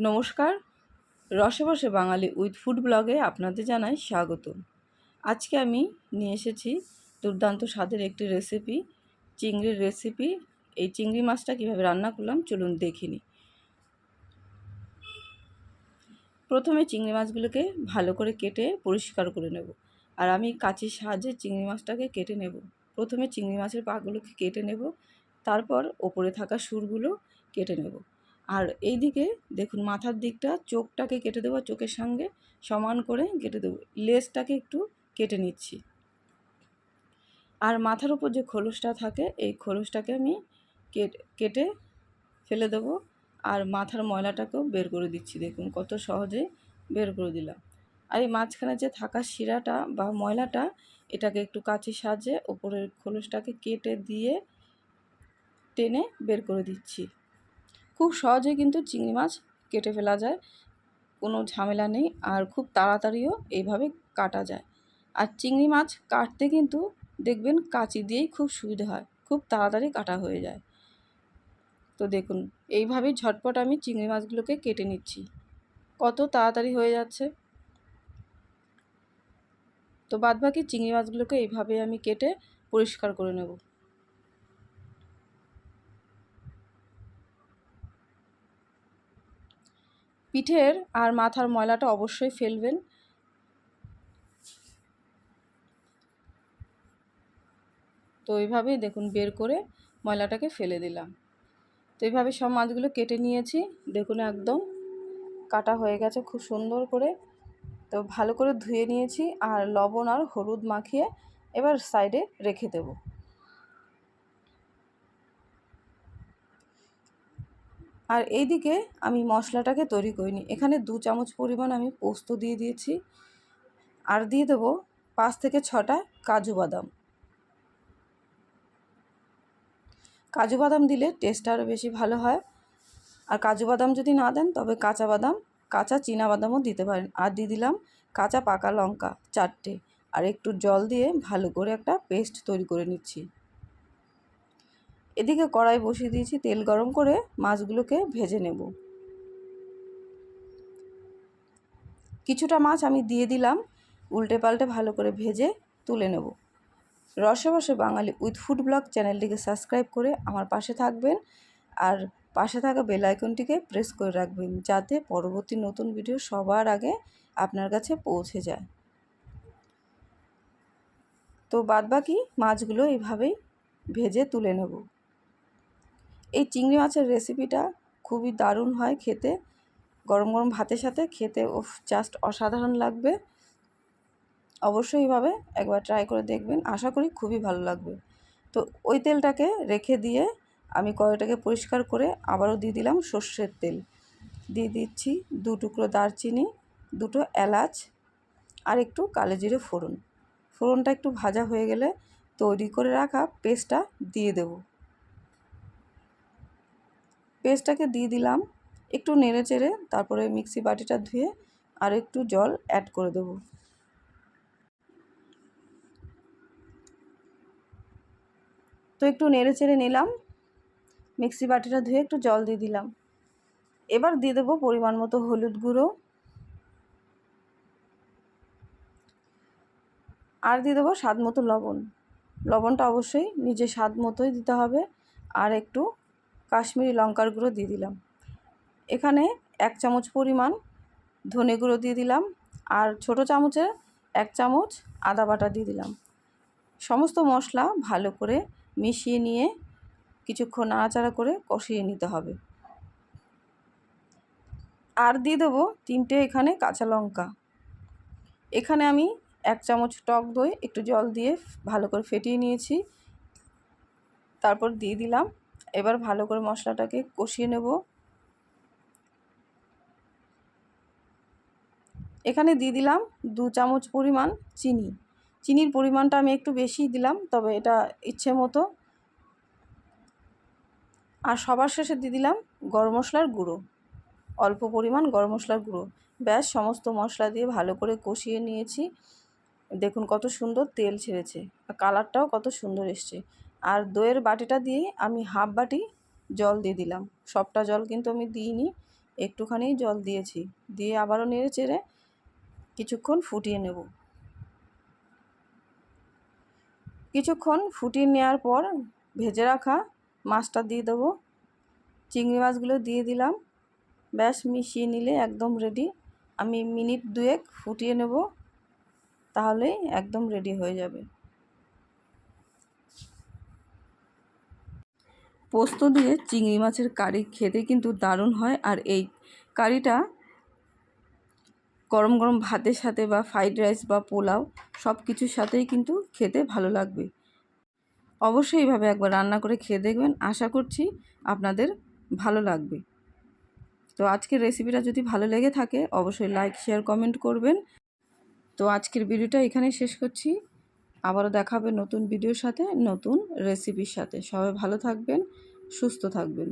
নমস্কার। রসে বসে বাঙালি উইথ ফুড ব্লগে আপনাদের জানাই স্বাগত। আজকে আমি নিয়ে এসেছি দুর্দান্ত স্বাদের একটি রেসিপি, চিংড়ির রেসিপি। এই চিংড়ি মাছটা কীভাবে রান্না করলাম চলুন দেখিনি প্রথমে চিংড়ি মাছগুলোকে ভালো করে কেটে পরিষ্কার করে নেব। আর আমি কাঁচির সাহায্যে চিংড়ি মাছটাকে কেটে নেব। প্রথমে চিংড়ি মাছের পাগুলোকে কেটে নেব। তারপর ওপরে থাকা সুরগুলো কেটে নেব। আর এই দিকে দেখুন, মাথার দিকটা চোখটাকে কেটে দেবো, চোখের সঙ্গে সমান করে কেটে দেবো। লেজটাকে একটু কেটে নিচ্ছি। আর মাথার উপর যে খোলসটা থাকে, এই খোলসটাকে আমি কেটে ফেলে দেবো আর মাথার ময়লাটাকেও বের করে দিচ্ছি। দেখুন, কত সহজে বের করে দিলাম। আর এই মাঝখানে যে থাকা শিরাটা বা ময়লাটা, এটাকে একটু কাঁচির সাহায্যে ওপরের খোলসটাকে কেটে দিয়ে টেনে বের করে দিচ্ছি। খুব সহজে কিন্তু চিংড়ি মাছ কেটে ফেলা যায়। কোনো ঝামেলা নেই আর খুব তাড়াতাড়িও এইভাবে কাটা যায়। আর চিংড়ি মাছ কাটতে কিন্তু দেখবেন কাঁচি দিয়েই খুব সুবিধা হয়, খুব তাড়াতাড়ি কাটা হয়ে যায়। তো দেখুন, এইভাবেই ঝটপট আমি চিংড়ি মাছগুলোকে কেটে নিচ্ছি। কত তাড়াতাড়ি হয়ে যাচ্ছে। তো বাদবাকি চিংড়ি মাছগুলোকে এইভাবে আমি কেটে পরিষ্কার করে নেব। পিঠের আর মাথার ময়লাটা অবশ্যই ফেলবেন। তো এইভাবেই দেখুন, বের করে ময়লাটাকে ফেলে দিলাম। তো এইভাবে সব মাছগুলো কেটে নিয়েছি। দেখুন একদম কাটা হয়ে গেছে খুব সুন্দর করে। তো ভালো করে ধুয়ে নিয়েছি আর লবণ আর হলুদ মাখিয়ে এবার সাইডে রেখে দেবো। আর এইদিকে আমি মশলাটাকে তৈরি করিনি। এখানে দু চামচ পরিমাণ আমি পোস্ত দিয়ে দিয়েছি। আর দিয়ে দেবো পাঁচ থেকে ছটা কাজু বাদাম। কাজু বাদাম দিলে টেস্ট আরও বেশি ভালো হয়। আর কাজু বাদাম যদি না দেন, তবে কাঁচা বাদাম, কাঁচা চীনা বাদামও দিতে পারেন। আর দিয়ে দিলাম কাঁচা পাকা লঙ্কা চারটে। আর একটু জল দিয়ে ভালো করে একটা পেস্ট তৈরি করে নিচ্ছি। এদিকে কড়াই বসিয়ে দিয়েছি, তেল গরম করে মাছগুলোকে ভেজে নেব। কিছুটা মাছ আমি দিয়ে দিলাম, উল্টে পাল্টে ভালো করে ভেজে তুলে নেব। Roshe Boshe Bangali with food vlog চ্যানেলটিকে সাবস্ক্রাইব করে আমার পাশে থাকবেন আর পাশে থাকা বেল আইকনটিকে প্রেস করে রাখবেন যাতে পরবর্তী নতুন ভিডিও সবার আগে আপনার কাছে পৌঁছে যায়। তো বাদবাকি মাছগুলো এইভাবেই ভেজে তুলে নেব। এই চিংড়ি মাছের রেসিপিটা খুবই দারুণ হয় খেতে। গরম গরম ভাতের সাথে খেতে ও জাস্ট অসাধারণ লাগবে। অবশ্যই এইভাবে একবার ট্রাই করে দেখবেন, আশা করি খুবই ভালো লাগবে। তো ওই তেলটাকে রেখে দিয়ে আমি কড়াইটাকে পরিষ্কার করে আবারও দিয়ে দিলাম সর্ষের তেল। দিয়ে দিচ্ছি দু টুকরো দারচিনি, দুটো এলাচ আর একটু কালো জিরে ফোড়ন। ফোড়নটা একটু ভাজা হয়ে গেলে তৈরি করে রাখা পেস্টটা দিয়ে দেবো। পেস্টটাকে দিয়ে দিলাম, একটু নেড়ে চেড়ে, তারপরে মিক্সি বাটিটা ধুয়ে আর একটু জল অ্যাড করে দেবো। তো একটু নেড়ে চেড়ে নিলাম, মিক্সি বাটিটা ধুয়ে একটু জল দিয়ে দিলাম। এবার দিয়ে দেবো পরিমাণ মতো হলুদ গুঁড়ো। আর দিয়ে দেবো স্বাদ মতো লবণ। লবণটা অবশ্যই নিজে স্বাদ মতোই দিতে হবে, আর একটু কাশ্মীরি লঙ্কার গুঁড়ো দিয়ে দিলাম। এখানে এক চামচ পরিমাণ ধনে গুঁড়ো দিয়ে দিলাম আর ছোট চামচে এক চামচ আদা বাটা দিয়ে দিলাম। সমস্ত মশলা ভালো করে মিশিয়ে নিয়ে কিছুক্ষণ নাড়াচাড়া করে কষিয়ে নিতে হবে। আর দিয়ে দেবো তিনটে এখানে কাঁচা লঙ্কা। এখানে আমি এক চামচ টক দই একটু জল দিয়ে ভালো করে ফেটিয়ে নিয়েছি। তারপর দিয়ে দিলাম এবার ভালো করে মশলাটাকে কষিয়ে নেব। এখানে দিয়ে দিলাম দু চামচ পরিমাণ চিনি। চিনির পরিমাণটা আমি একটু বেশি দিলাম, তবে এটা ইচ্ছে মতো। আর সবার শেষে দিয়ে দিলাম গরম মশলার গুঁড়ো। অল্প পরিমাণ গরম মশলার গুঁড়ো। ব্যাস, সমস্ত মশলা দিয়ে ভালো করে কষিয়ে নিয়েছি। দেখুন কত সুন্দর তেল ছেড়েছে। আর কালারটাও কত সুন্দর এসছে। আর দইয়ের বাটিটা দিয়ে আমি হাফ বাটি জল দিয়ে দিলাম। সবটা জল কিন্তু আমি দিইনি, একটুখানি জল দিয়েছি। দিয়ে আবারও নেড়ে চেড়ে কিছুক্ষণ ফুটিয়ে নেব। কিছুক্ষণ ফুটিয়ে নেওয়ার পর ভেজে রাখা মাছটা দিয়ে দেবো। চিংড়ি মাছগুলো দিয়ে দিলাম। ব্যাস, মিশিয়ে নিলে একদম রেডি আমি মিনিট দুয়েক ফুটিয়ে নেব, তাহলেই একদম রেডি হয়ে যাবে। পোস্ত দিয়ে চিংড়ি মাছের কারি খেতে কিন্তু দারুণ হয়। আর এই কারিটা গরম গরম ভাতের সাথে বা ফ্রাইড রাইস বা পোলাও সব কিছুর সাথেই কিন্তু খেতে ভালো লাগবে। অবশ্যই এইভাবে একবার রান্না করে খেয়ে দেখবেন। আশা করছি আপনাদের ভালো লাগবে। তো আজকের রেসিপিটা যদি ভালো লেগে থাকে, অবশ্যই লাইক শেয়ার কমেন্ট করবেন। তো আজকের ভিডিওটা এখানেই শেষ করছি। আবারও দেখাবে নতুন ভিডিওর সাথে নতুন রেসিপির সাথে। সবাই ভালো থাকবেন সুস্থ থাকবেন।